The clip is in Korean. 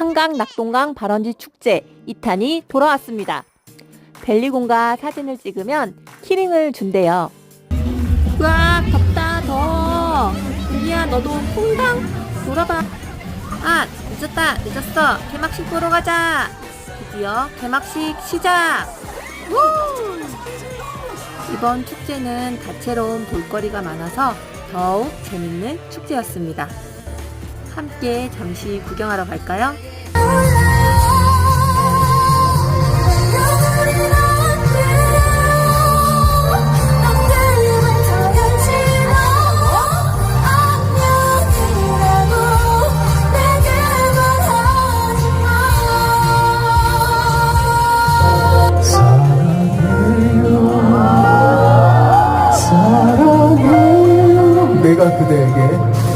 한강 낙동강 발원지 축제 2탄이 돌아왔습니다. 벨리곤과 사진을 찍으면 키링을 준대요. 와 덥다 더워. 유리야 너도 퐁당 놀아봐. 아 늦었다 늦었어. 개막식 보러 가자. 드디어 개막식 시작. 우! 이번 축제는 다채로운 볼거리가 많아서 더욱 재밌는 축제였습니다. 함께 잠시 구경하러 갈까요? 내가 그대에게